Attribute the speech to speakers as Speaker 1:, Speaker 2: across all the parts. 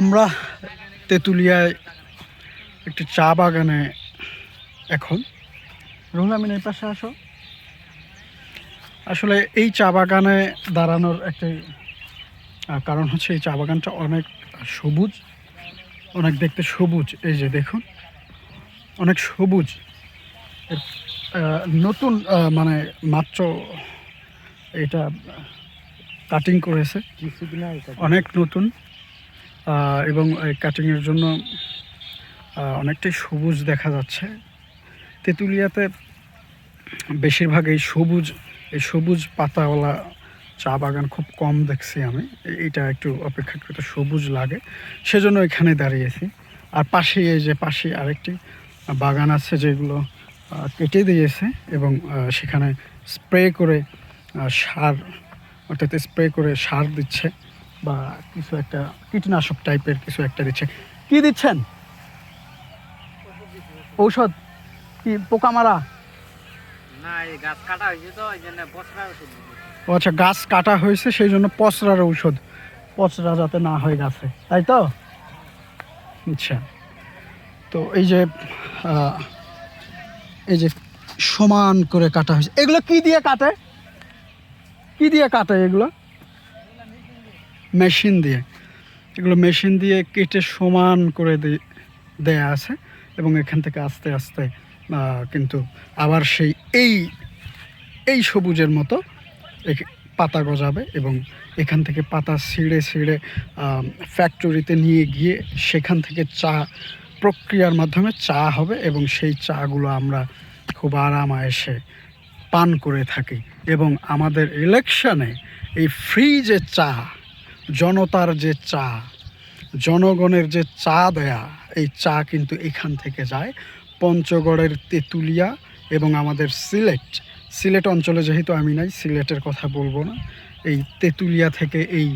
Speaker 1: আমরা তেঁতুলিয়ায় একটি চা বাগানে এখন। রুহুল আমিন এই পাশে আসো। আসলে এই চা বাগানে দাঁড়ানোর একটি কারণ হচ্ছে এই চা বাগানটা অনেক সবুজ অনেক দেখতে সবুজ। এই যে দেখুন অনেক সবুজ। নতুন মানে মাত্র এটা কাটিং করেছে। অনেক নতুন। এবং কাটিংয়ের জন্য অনেকটাই সবুজ দেখা যাচ্ছে। তেঁতুলিয়াতে বেশিরভাগ এই সবুজ এই সবুজ পাতাওয়ালা চা বাগান খুব কম দেখছি আমি। এ- এইটা একটু অপেক্ষাকৃত সবুজ লাগে। সেজন্য এখানে দাঁড়িয়েছি। আর পাশে এই যে পাশে আরেকটি বাগান আছে যেগুলো কেটে দিয়েছে এবং সেখানে স্প্রে করে সার, অর্থাৎ স্প্রে করে সার দিচ্ছে। বা কিছু একটা কীটনাশক টাইপের কিছু একটা দিচ্ছে। কি দিচ্ছেন? ঔষধ? কি পোকা মারা
Speaker 2: এই গাছ কাটা হয়েছে তো ওই জন্য বছরা ওষুধ দিতে।
Speaker 1: ও আচ্ছা গাছ কাটা হয়েছে সেই জন্য পচরার ঔষধ। পচরা যাতে না হয় গাছে তাই তো? আচ্ছা তো এই যে এই যে সমান করে কাটা হয়েছে এগুলো কি দিয়ে কাটে? কি দিয়ে কাটে এগুলো? মেশিন দিয়ে। এগুলো মেশিন দিয়ে কেটে সমান করে দেয়া আছে এবং এখান থেকে আস্তে আস্তে কিন্তু আবার সেই এই এই সবুজের মতো পাতা গজাবে এবং এখান থেকে পাতা ছিঁড়ে ছিঁড়ে ফ্যাক্টরিতে নিয়ে গিয়ে সেখান থেকে চা, প্রক্রিয়ার মাধ্যমে চা হবে এবং সেই চাগুলো আমরা খুব আরাম পান করে থাকি এবং আমাদের ইলেকশনে এই ফ্রি যে চা জনতার যে চা, জনগণের যে চা দেয়া, এই চা কিন্তু এখান থেকে যায়। পঞ্চগড়ের তেঁতুলিয়া এবং আমাদের সিলেট। সিলেট অঞ্চলে যেহেতু আমি নাই, সিলেটের কথা বলব না। এই তেঁতুলিয়া থেকে এই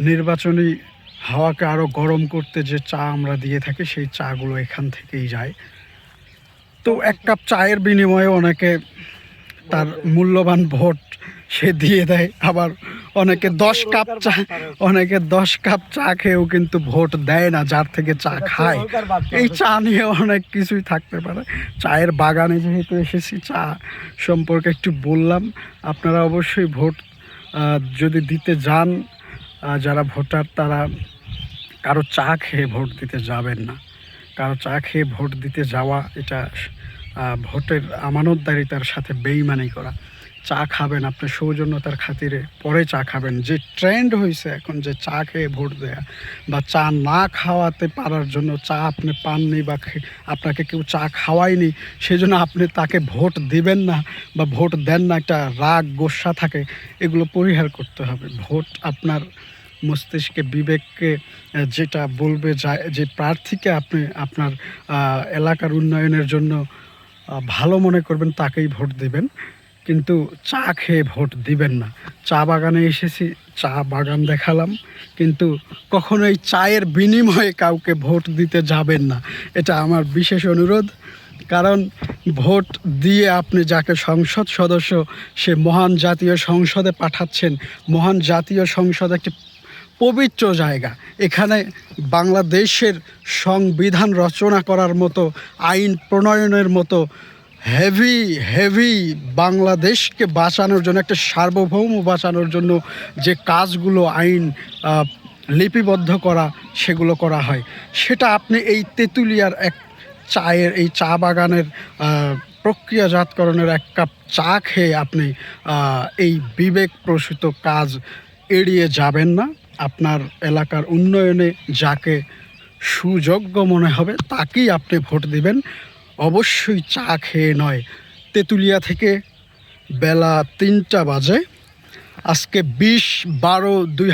Speaker 1: নির্বাচনী হাওয়াকে আরও গরম করতে যে চা আমরা দিয়ে থাকি, সেই চাগুলো এখান থেকেই যায়। তো এক কাপ চায়ের বিনিময়ে অনেকে তার মূল্যবান ভোট সে দিয়ে দেয়। আবার অনেকে দশ কাপ চা অনেকে দশ কাপ চা খেয়েও কিন্তু ভোট দেয় না যার থেকে চা খায়। এই চা নিয়ে অনেক কিছুই থাকতে পারে। চায়ের বাগানে যেহেতু এসেছি চা সম্পর্কে একটু বললাম। আপনারা অবশ্যই ভোট যদি দিতে যান যারা ভোটার তারা কারও চা খেয়ে ভোট দিতে যাবেন না। কারও চা খেয়ে ভোট দিতে যাওয়া এটা ভোটের আমানতদারিতার সাথে বেইমানি করা। চা খাবেন আপনি সৌজন্যতার খাতিরে, পরে চা খাবেন। যে ট্রেন্ড হয়েছে এখন যে চা খেয়ে ভোট দেয়া বা চা না খাওয়াতে পারার জন্য চা আপনি পাননি বা আপনাকে কেউ চা খাওয়ায়নি সেই জন্য আপনি তাকে ভোট দিবেন না বা ভোট দেন না, একটা রাগ, গোসা থাকে, এগুলো পরিহার করতে হবে। ভোট আপনার মস্তিষ্কে, বিবেককে যেটা বলবে যা- যে প্রার্থীকে আপনি আপনার এলাকার উন্নয়নের জন্য ভালো মনে করবেন, তাকেই ভোট দিবেন। কিন্তু চা খেয়ে ভোট দিবেন না। চা বাগানে এসেছি, চা বাগান দেখালাম। কিন্তু কখনোই চায়ের বিনিময়ে কাউকে ভোট দিতে যাবেন না। এটা আমার বিশেষ অনুরোধ। কারণ ভোট দিয়ে আপনি যাকে সংসদ সদস্য, সে মহান জাতীয় সংসদে পাঠাচ্ছেন। মহান জাতীয় সংসদ একটি পবিত্র জায়গা। এখানে বাংলাদেশের সংবিধান রচনা করার মতো, আইন প্রণয়নের মতো হেভি হেভি বাংলাদেশকে বাঁচানোর জন্য, একটা সার্বভৌম বাঁচানোর জন্য যে কাজগুলো, আইন লিপিবদ্ধ করা, সেগুলো করা হয়। সেটা আপনি এই তেঁতুলিয়ার এক চায়ের, এই চা বাগানের প্রক্রিয়াজাতকরণের এক কাপ চা খেয়ে আপনি এই বিবেক প্রসূত কাজ এড়িয়ে যাবেন না। আপনার এলাকার উন্নয়নে যাকে সুযোগ্য মনে হবে, তাকেই আপনি ভোট দিবেন। অবশ্যই চা খেয়ে নয়। তেঁতুলিয়া থেকে বেলা তিনটা বাজে। আজকে বিশ বারো দুই